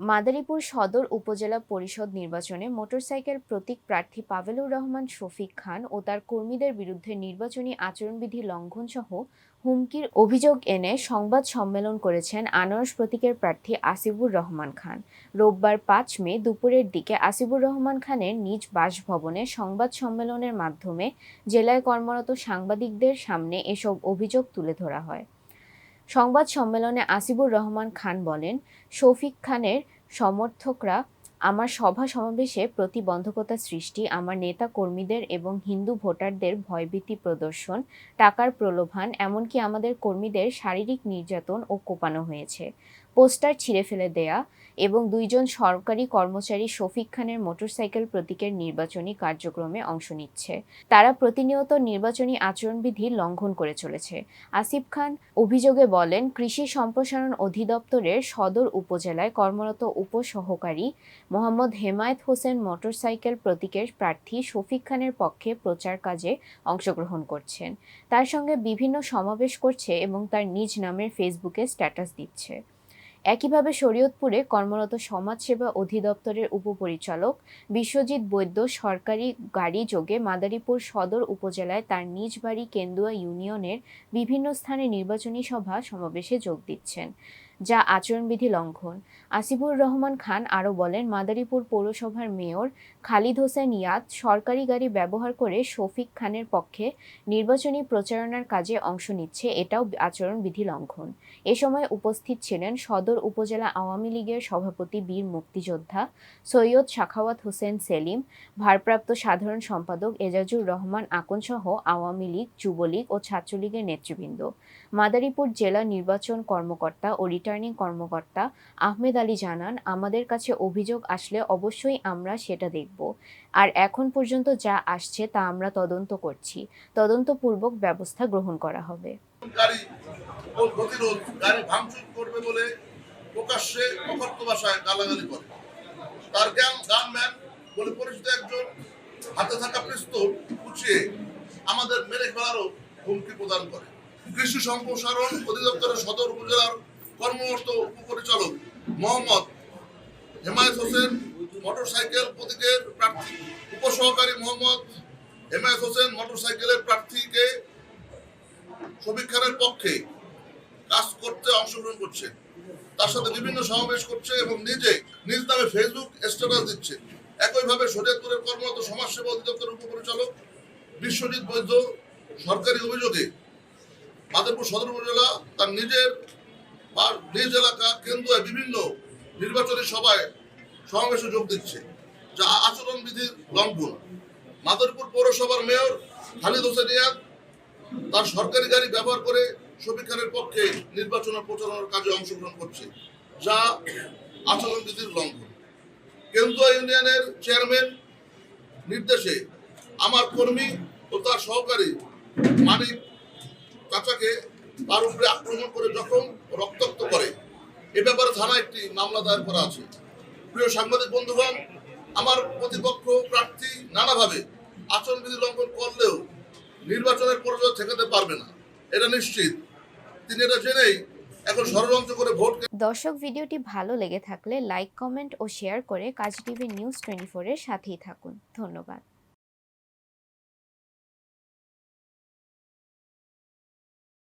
মাদারীপুর সদর উপজেলা পরিষদ নির্বাচনে মোটরসাইকেল প্রতীক প্রার্থী পাভেলুর রহমান, শফিক খান ও তার কর্মীদের বিরুদ্ধে নির্বাচনী আচরণবিধি লঙ্ঘনসহ হুমকির অভিযোগ এনে সংবাদ সম্মেলন করেছেন আনারস প্রতীকের প্রার্থী আসিফুর রহমান খান। রোববার পাঁচ মে দুপুরের দিকে আসিফুর রহমান খানের নিজ বাসভবনে সংবাদ সম্মেলনের মাধ্যমে জেলায় কর্মরত সাংবাদিকদের সামনে এসব অভিযোগ তুলে ধরা হয়। সংবাদ সম্মেলনে আসিবুর রহমান খান বলেন, শফিক খানের সমর্থকরা আমার সভা সমাবেশে প্রতিবন্ধকতা সৃষ্টি, আমার নেতা কর্মীদের এবং হিন্দু ভোটারদের ভয়ভীতি প্রদর্শন, টাকার প্রলোভন, এমনকি আমাদের কর্মীদের শারীরিক নির্যাতন ও কোপানো হয়েছে। পোস্টার ছিঁড়ে ফেলে দেয়া এবং দুইজন সরকারি কর্মচারী শফিক খানের মোটরসাইকেল প্রতীকের নির্বাচনী কার্যক্রমে অংশ নিচ্ছে। তারা প্রতিনিয়ত নির্বাচনী আচরণবিধি লঙ্ঘন করে চলেছে। আসিফ খান অভিযোগে বলেন, কৃষি সম্প্রসারণ অধিদপ্তরের সদর উপজেলায় কর্মরত উপসহকারী মোহাম্মদ হেমায়েত হোসেন মোটরসাইকেল প্রতীকের প্রার্থী শফিক খানের পক্ষে প্রচার কাজে অংশগ্রহণ করছেন। তার সঙ্গে বিভিন্ন সমাবেশ করছে এবং তার নিজ নামের ফেসবুকে স্ট্যাটাস দিচ্ছে। একইভাবে শরীয়তপুরে কর্মরত সমাজসেবা অধিদপ্তরের উপপরিচালক বিশ্বজিৎ বৈদ্য সরকারি গাড়ি যোগে মাদারীপুর সদর উপজেলায় তার নিজ বাড়ি কেন্দুয়া ইউনিয়নের বিভিন্ন স্থানে নির্বাচনী সভা সমাবেশে যোগ দিচ্ছেন। যা আচরণবিধি লঙ্ঘন। আসিফুর রহমান খান আরও বলেন, মাদারীপুর পৌরসভার মেয়র খালিদ হোসেন ইয়াদ সরকারি গাড়ি ব্যবহার করে শফিক খানের পক্ষে নির্বাচনী প্রচারণার কাজে অংশ নিচ্ছে, এটাও আচরণবিধি লঙ্ঘন। এ সময় উপস্থিত ছিলেন সদর উপজেলা আওয়ামী লীগের সভাপতি বীর মুক্তিযোদ্ধা সৈয়দ শাখাওয়াত হোসেন সেলিম, ভারপ্রাপ্ত সাধারণ সম্পাদক এজাজুর রহমান আকনসহ আওয়ামী লীগ, যুবলীগ ও ছাত্রলীগের নেতৃবৃন্দ। মাদারীপুর জেলা নির্বাচন কর্মকর্তা ও রিটার্নিং কর্মকর্তা আহমেদ আলী জানান, আমাদের কাছে অভিযোগ আসলে অবশ্যই আমরা সেটা দেখব। আর এখন পর্যন্ত যা আসছে তা আমরা তদন্ত করছি। তদন্তপূর্বক ব্যবস্থা গ্রহণ করা হবে। আমাদের মেরে ফেলারও হুমকি প্রদান করে। কৃষি সম্প্রসারণ অধিদপ্তরের সদর উপজেলার কর্মরত উপপরিচালক মোহাম্মদ হেমায়ত হোসেন, মোটরসাইকেল প্রতীকের প্রার্থী, উপসহকারী মোহাম্মদ হেমায়ত হোসেন, মোটরসাইকেলের প্রার্থীকে শফিক পক্ষে কাজ করতে অংশগ্রহণ করছে। তার সাথে বিভিন্ন সমাবেশ করছে এবং নিজে নিজ নামে ফেসবুক স্ট্যাটাস দিচ্ছে। একইভাবে শরীয়তপুরের কর্মরত সমাজসেবা অধিদপ্তরের উপপরিচালক বিশ্বজিৎ বৈদ্য সরকারি অভিযোগে মাদারপুর সদর উপজেলা তার নিজের বা নিজ এলাকা কেন্দ্রে বিভিন্ন নির্বাচনী সভায় সমাবেশে যোগ দিচ্ছে। যা আচরণবিধির লঙ্ঘন। মাদারপুর পৌরসভার মেয়র খালিদ হোসেন ইয়াদ তার সরকারি গাড়ি ব্যবহার করে শফিক খানের পক্ষে নির্বাচন প্রচারণার কাজে অংশগ্রহণ করছে, যা আচরণবিধির লঙ্ঘন। কেন্দ্রীয় ইউনিয়নের চেয়ারম্যান নির্দেশে আমার কর্মী ও তার সহকারী মানিক চাচাকে তার উপরে আক্রমণ করে করে এ ব্যাপারে থানায় একটি মামলা দায়ের করা আছে। প্রিয় সাংবাদিক বন্ধুগণ, আমার প্রতিপক্ষ প্রার্থী নানাভাবে আচরণবিধি লঙ্ঘন করলেও নির্বাচনের পরিচয় ঠেকাতে পারবে না। এটা নিশ্চিত। তিনি এটা জেনেই এখন ষড়যন্ত্র করে ভোট দর্শক, ভিডিওটি ভালো লেগে থাকলে লাইক, কমেন্ট ও শেয়ার করে কাজ টিভি নিউজ টোয়েন্টি ফোরের সাথেই থাকুন। ধন্যবাদ।